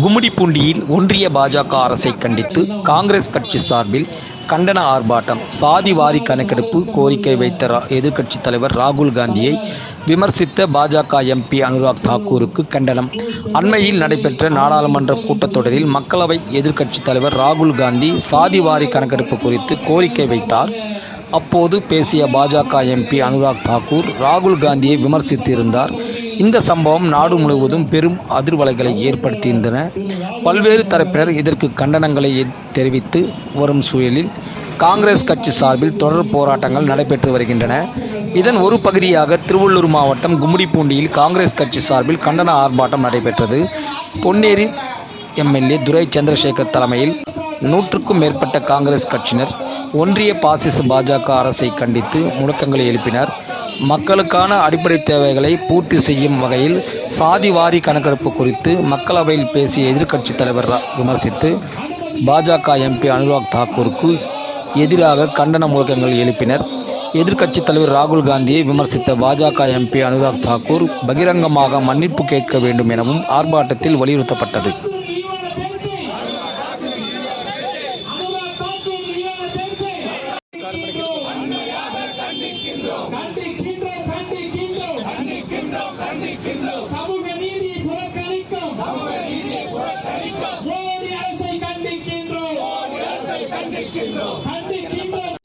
கும்மிடிப்பூண்டியில் ஒன்றிய பாஜக அரசை கண்டித்து காங்கிரஸ் கட்சி சார்பில் கண்டன ஆர்ப்பாட்டம் சாதி வாரி கணக்கெடுப்பு கோரிக்கை வைத்த ரா- எதிர்க்கட்சித் தலைவர் ராகுல் காந்தியை விமர்சித்த பாஜக எம்பி அனுராக் தாக்கூருக்கு கண்டனம். அண்மையில் நடைபெற்ற நாடாளுமன்ற கூட்டத்தொடரில் மக்களவை எதிர்க்கட்சித் தலைவர் ராகுல் காந்தி சாதி வாரி கணக்கெடுப்பு குறித்து கோரிக்கை வைத்தார். அப்போது பேசிய பாஜக எம்பி அனுராக் தாக்கூர் ராகுல் காந்தியை விமர்சித்திருந்தார். இந்த சம்பவம் நாடு முழுவதும் பெரும் அதிர்வலைகளை ஏற்படுத்தியிருந்தன. பல்வேறு தரப்பினர் இதற்கு கண்டனங்களை தெரிவித்து வரும் சூழலில் காங்கிரஸ் கட்சி சார்பில் தொடர் போராட்டங்கள் நடைபெற்று வருகின்றன. இதன் ஒரு பகுதியாக திருவள்ளூர் மாவட்டம் கும்மிடிப்பூண்டியில் காங்கிரஸ் கட்சி சார்பில் கண்டன ஆர்ப்பாட்டம் நடைபெற்றது. பொன்னேரி எம்எல்ஏ துரை சந்திரசேகர் தலைமையில் நூற்றுக்கும் மேற்பட்ட காங்கிரஸ் கட்சியினர் ஒன்றிய பாசிச பாஜக அரசை கண்டித்து முழக்கங்களை எழுப்பினர். மக்களுக்கான அடிப்படை தேவைகளை பூர்த்தி செய்யும் வகையில் சாதி வாரி கணக்கெடுப்பு குறித்து மக்களவையில் பேசிய எதிர்க்கட்சித் தலைவர் ரா- விமர்சித்து பாஜக எம்பி அனுராக் தாக்கூருக்கு எதிராக கண்டன முழக்கங்கள் எழுப்பினர். எதிர்க்கட்சித் தலைவர் ராகுல் காந்தியை விமர்சித்த பாஜக எம்பி அனுராக் தாக்கூர் பகிரங்கமாக மன்னிப்பு கேட்க வேண்டும் எனவும் ஆர்ப்பாட்டத்தில் வலியுறுத்தப்பட்டது. சமூக நீதி புறக்கணிக்கும். மோடி அரசை கண்டிக்கின்றோம். கண்டிக்கின்றோம்.